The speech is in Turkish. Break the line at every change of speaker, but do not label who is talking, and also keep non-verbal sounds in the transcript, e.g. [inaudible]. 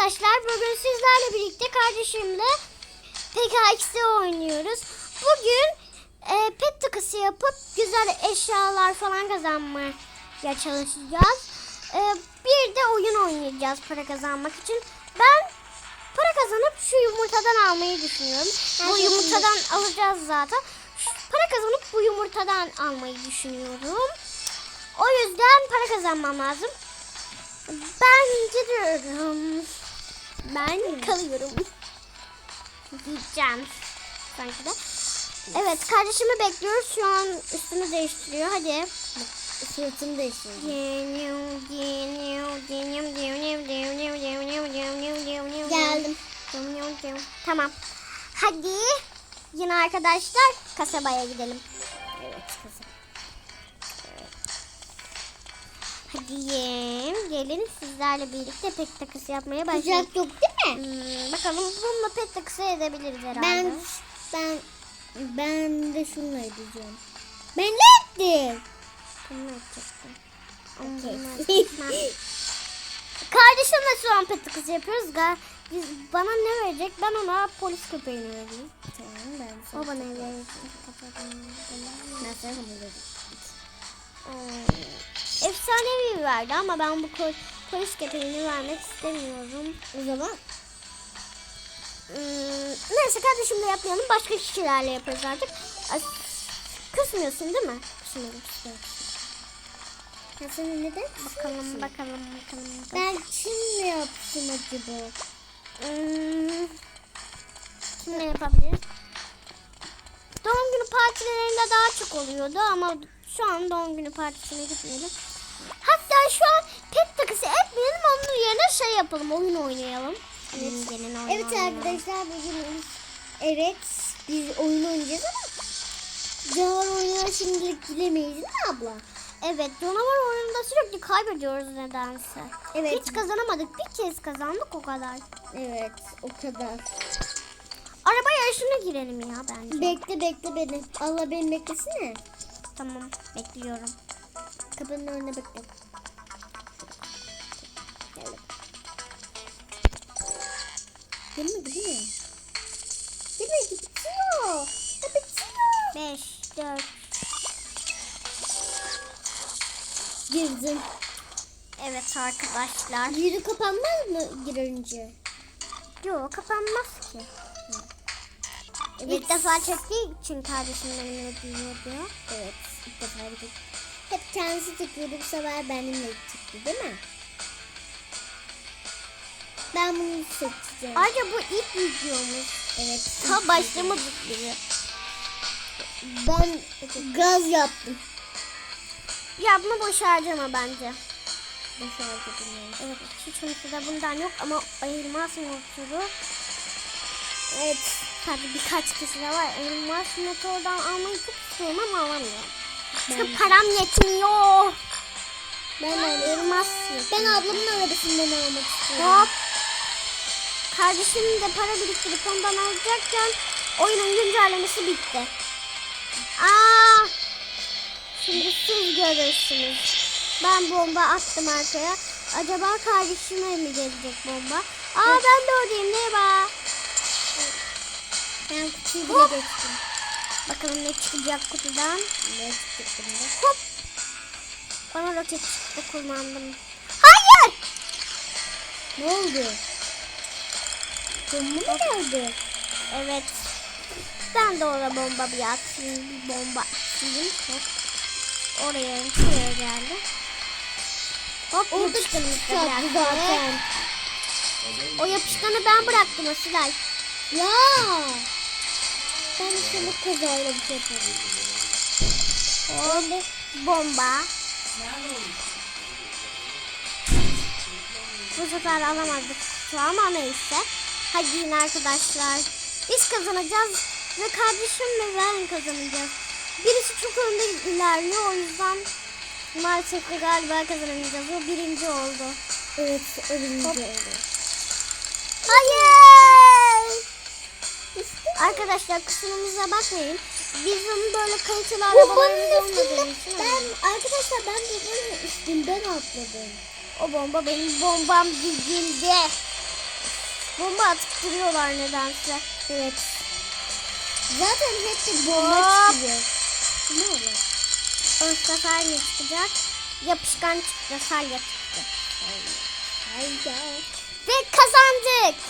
arkadaşlar bugün sizlerle birlikte kardeşimle PKX'de oynuyoruz. Bugün e, pet takısı yapıp güzel eşyalar falan kazanmaya çalışacağız. E, bir de oyun oynayacağız para kazanmak için. Ben para kazanıp şu yumurtadan almayı düşünüyorum. Bu yumurtadan alacağız zaten. Şu- Para kazanıp bu yumurtadan almayı düşünüyorum. O yüzden para kazanmam lazım. Ben gidiyorum. Ben kalıyorum. Gideceğim. Sanki de. Evet kardeşimi bekliyoruz. Şu an üstünü değiştiriyor. Hadi.
Suratını değiştirdim. Geldim.
Tamam. Hadi. Yine arkadaşlar kasabaya gidelim. Hadi yiyin. Gelin sizlerle birlikte pet takısı yapmaya başlayalım.
Kucak yok değil mi?
Hmm, bakalım bununla pet takısı edebiliriz herhalde.
Ben ben ben de şununla edeceğim. Ben ne ettim?
Bunu yapacaktım. Bunu yapmam. [laughs] Kardeşimle şu an pet takısı yapıyoruz. Ga- Biz, bana ne verecek? Ben ona polis köpeğini vereyim.
tamam ben
O bana ne verecek?
Ben sana bunu veririm.
Efsanevi verdi ama ben bu polis köpeğini vermek istemiyorum.
O zaman
Hmm, neyse kardeşimle yapmayalım. Başka kişilerle yaparız artık. Kısmıyorsun değil mi? Kısmıyorum.
ya sen neden?
Bakalım, bakalım, bakalım.
Ben kimle yaptım acaba?
Hmm, kimle yapabiliriz? Doğum günü partilerinde daha çok oluyordu ama şu an doğum günü partisine gitmeyelim. Hatta şu an pet takısı etmeyelim onun yerine şey yapalım oyun oynayalım. Evet.
Evet arkadaşlar bugün evet biz oyun oynayacağız ama canavar oyunu şimdilik bilemeyiz değil mi abla?
Evet canavar oyununda sürekli kaybediyoruz nedense.
Evet.
Hiç kazanamadık. Bir kez kazandık o kadar.
Evet o kadar.
Araba yarışına girelim ya bence.
Bekle bekle beni. Allah beni beklesene.
tamam bekliyorum.
Kapının önüne bekle. Değil mi? Gelmedi bitiyor. Ya bitiyor.
5, 4.
Girdim.
Evet arkadaşlar.
Yüzü kapanmaz mı girince?
Yok kapanmaz ki.
Evet.
İlk defa çektiği için kardeşim benimle diyor.
Evet. ilk defa Hep kendisi çıkıyordu bu sefer benimle çıktı değil mi? Ben bunu seçeceğim.
Ayrıca bu ilk videomuz.
Evet.
Ta başlamadık bile.
Ben gaz yaptım.
Yapma boş harcama bence.
Başardım yani.
Evet hiç hoşunda bundan yok ama elmas motoru.
Evet.
Tabii birkaç kişi de var. Elmas motordan almayı çok istiyorum ama alamıyorum. Çünkü param yetmiyor.
ben,
Elmas
ben ablamın arabasından almak istiyorum.
Hop. Kardeşim de para biriktirip ondan alacakken oyunun güncellemesi bitti. Aa! Şimdi siz görürsünüz. Ben bomba attım arkaya. Acaba kardeşime mi gelecek bomba? Aa ben de oradayım. Merhaba.
Ben kutuyu bile
Hop.
geçtim.
Bakalım ne çıkacak kutudan.
Ne çıktı bunda?
Hop. Bana roket çıktı kullandım. Hayır.
Ne oldu? Bomba mı geldi?
Evet. Ben de oraya bomba bir atayım. Bir bomba atayım. Hop. Oraya şuraya geldi. Hop
Orada
bıraktı.
zaten.
O yapışkanı ben bıraktım Asilay.
Ya. Ben bu kazayla bir şey yapıyorum.
Hop. Bomba. Bu sefer alamadık kutu ama neyse. Hadi yine arkadaşlar. Biz kazanacağız ve kardeşimle ben kazanacağız. Birisi çok önde ilerliyor o yüzden maalesef de galiba kazanamayacağız. O birinci oldu.
Evet, ölümcü
Hop.
oldu.
Hayır! Arkadaşlar kusurumuza bakmayın. Bizim böyle kaliteli arabalarımız olmadığı için
ben arkadaşlar ben bombanın üstünden atladım.
o bomba benim bombam dibimde. Bomba atıp duruyorlar nedense.
Evet. Zaten hep de bomba
Hop.
çıkıyor. Ne olur?
O sefer ne çıkacak? Yapışkan çıktı. Salya çıktı.
Ay ya.
Ve kazandık.